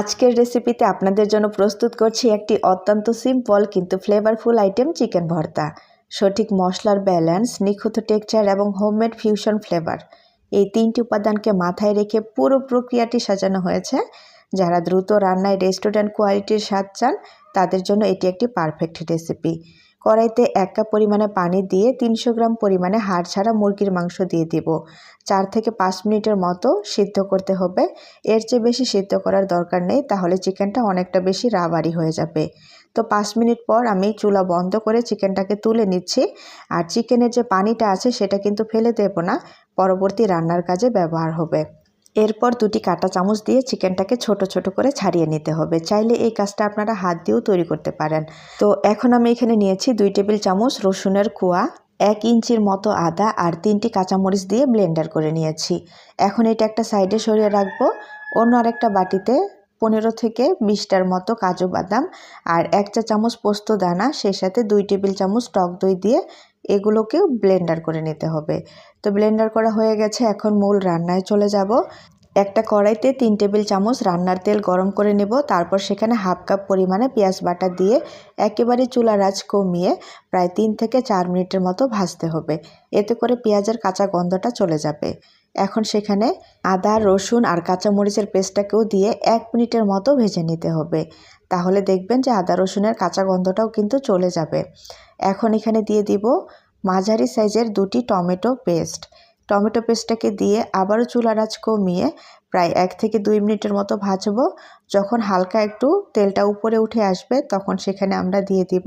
আজকের রেসিপিতে আপনাদের জন্য প্রস্তুত করছি একটি অত্যন্ত সিম্পল কিন্তু ফ্লেভারফুল আইটেম চিকেন ভর্তা। সঠিক মশলার ব্যালেন্স নিখুঁত টেক্সচার এবং হোমমেড ফিউশন ফ্লেভার এই তিনটি উপাদানকে মাথায় রেখে পুরো প্রক্রিয়াটি সাজানো হয়েছে। যারা দ্রুত রান্নায় রেস্টুরেন্ট কোয়ালিটির স্বাদ চান, তাদের জন্য এটি একটি পারফেক্ট রেসিপি কড়াইতে এক কাপ পরিমাণে পানি দিয়ে তিনশো গ্রাম পরিমাণে হাড় ছাড়া মুরগির মাংস দিয়ে দিব। চার থেকে পাঁচ মিনিটের মতো সিদ্ধ করতে হবে। এর চেয়ে বেশি সিদ্ধ করার দরকার নেই, তাহলে চিকেনটা অনেকটা বেশি রাবারি হয়ে যাবে। তো পাঁচ মিনিট পর আমি চুলা বন্ধ করে চিকেনটাকে তুলে নিচ্ছি। আর চিকেনের যে পানিটা আছে, সেটা কিন্তু ফেলে দেবো না। পরবর্তী রান্নার কাজে ব্যবহার হবে। এরপর দুটি কাঁটা চামচ দিয়ে চিকেনটাকে ছোট ছোট করে ছাড়িয়ে নিতে হবে। চাইলে এই কাজটা আপনারা হাত দিয়েও তৈরি করতে পারেন। তো এখন আমি এখানে নিয়েছি দুই টেবিল চামচ রসুনের কুয়া, এক ইঞ্চির মতো আদা আর তিনটি কাঁচামরিচ দিয়ে ব্লেন্ডার করে নিয়েছি। এখন এটা একটা সাইডে সরিয়ে রাখব। অন্য আরেকটা বাটিতে পনেরো থেকে বিশটার মতো কাজু বাদাম আর এক চা চামচ পোস্ত দানা, সেই সাথে দুই টেবিল চামচ টক দই দিয়ে এগুলোকেও ব্লেন্ডার করে নিতে হবে। তো ব্লেন্ডার করা হয়ে গেছে, এখন মূল রান্নায় চলে যাব। একটা কড়াইতে তিন টেবিল চামচ রান্নার তেল গরম করে নেব, তারপর সেখানে হাফ কাপ পরিমাণে পেঁয়াজ বাটা দিয়ে একেবারে চুলা রাজ কমিয়ে প্রায় তিন থেকে চার মিনিটের মতো ভাজতে হবে। এতে করে পেঁয়াজের কাঁচা গন্ধটা চলে যাবে। এখন সেখানে আদা, রসুন আর কাঁচামরিচের পেস্টটাকেও দিয়ে এক মিনিটের মতো ভেজে নিতে হবে। তাহলে দেখবেন যে আদা রসুনের কাঁচা গন্ধটাও কিন্তু চলে যাবে। এখন এখানে দিয়ে দিব মাঝারি সাইজের দুটি টমেটো পেস্ট। টমেটো পেস্টটাকে দিয়ে আবারও চুলারাজ কমিয়ে প্রায় এক থেকে দুই মিনিটের মতো ভাজবো। যখন হালকা একটু তেলটা উপরে উঠে আসবে, তখন সেখানে আমরা দিয়ে দিব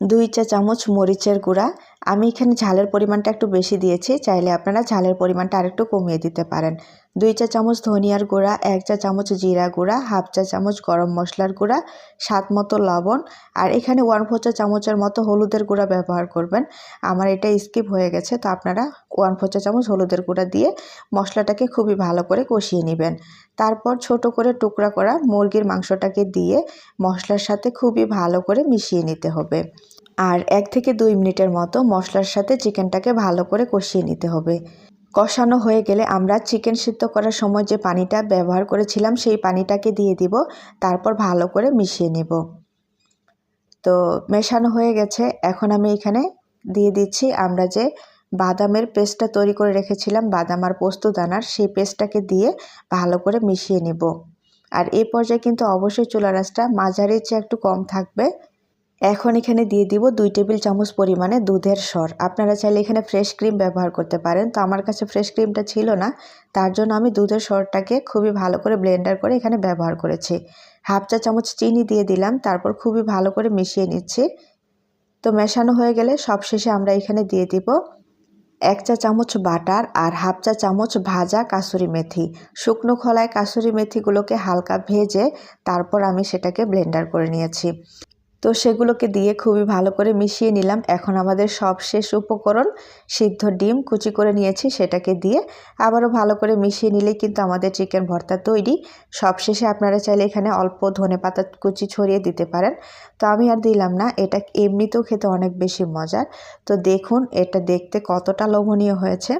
দুই চা চামচ মরিচের গুঁড়া আমি এখানে ঝালের পরিমাণটা একটু বেশি দিয়েছি, চাইলে আপনারা ঝালের পরিমাণটা আরেকটু কমিয়ে দিতে পারেন। দুই চা চামচ ধনিয়ার গুঁড়া, এক চা চামচ জিরা গুঁড়া, হাফ চা চামচ গরম মশলার গুঁড়া, স্বাদ মতো লবণ, আর এখানে ওয়ান ফোর চা চামচের মতো হলুদের গুঁড়া ব্যবহার করবেন। আমার এটা স্কিপ হয়ে গেছে, তো আপনারা ওয়ান ফোর চা চামচ হলুদের গুঁড়া দিয়ে মশলাটাকে খুবই ভালো করে কষিয়ে নেবেন। তারপর ছোট করে টুকরা করা মুরগির মাংসটাকে দিয়ে মশলার সাথে খুবই ভালো করে মিশিয়ে নিতে হবে। আর এক থেকে দুই মিনিটের মতো মশলার সাথে চিকেনটাকে ভালো করে কষিয়ে নিতে হবে। কষানো হয়ে গেলে আমরা চিকেন সিদ্ধ করার সময় যে পানিটা ব্যবহার করেছিলাম, সেই পানিটাকে দিয়ে দিব, তারপর ভালো করে মিশিয়ে নেব। তো মেশানো হয়ে গেছে। এখন আমি এখানে দিয়ে দিচ্ছি আমরা যে বাদামের পেস্টটা তৈরি করে রেখেছিলাম, বাদাম আর পোস্ত দানার, সেই পেস্টটাকে দিয়ে ভালো করে মিশিয়ে নেব। আর এই পর্যায়ে কিন্তু অবশ্যই চুলা রাসটা মাঝারির চেয়ে একটু কম থাকবে। এখন এখানে দিয়ে দিব দুই টেবিল চামচ পরিমাণে দুধের সর। আপনারা চাইলে এখানে ফ্রেশ ক্রিম ব্যবহার করতে পারেন। তো আমার কাছে ফ্রেশ ক্রিমটা ছিল না, তার জন্য আমি দুধের সরটাকে খুবই ভালো করে ব্লেন্ডার করে এখানে ব্যবহার করেছি। হাফ চা চামচ চিনি দিয়ে দিলাম, তারপর খুবই ভালো করে মিশিয়ে নিচ্ছি। তো মেশানো হয়ে গেলে সবশেষে আমরা এখানে দিয়ে দিব এক চা চামচ বাটার আর হাফ চা চামচ ভাজা কাসুরি মেথি। শুকনো খোলায় কাসুরি মেথিগুলোকে হালকা ভেজে তারপর আমি সেটাকে ব্লেন্ডার করে নিয়েছি। তো সেগুলোকে দিয়ে খুবই ভালো করে মিশিয়ে নিলাম। এখন আমাদের সব শেষ উপকরণ, সিদ্ধ ডিম, কুচি করে নিয়েছি সেটাকে দিয়ে আবারও ভালো করে মিশিয়ে নিলেই কিন্তু আমাদের চিকেন ভর্তা তৈরি। সবশেষে আপনারা চাইলে এখানে অল্প ধনে পাতা কুচি ছড়িয়ে দিতে পারেন। তো আমি আর দিলাম না, এটা এমনিতেও খেতে অনেক বেশি মজার। তো দেখুন, এটা দেখতে কতটা লোভনীয় হয়েছে।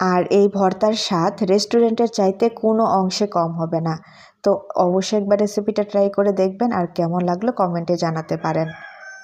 আর এই ভর্তার স্বাদ রেস্টুরেন্টের চাইতে কোনো অংশে কম হবে না। তো অবশ্যই একবার রেসিপিটা ট্রাই করে দেখবেন আর কেমন লাগল কমেন্টে জানাতে পারেন।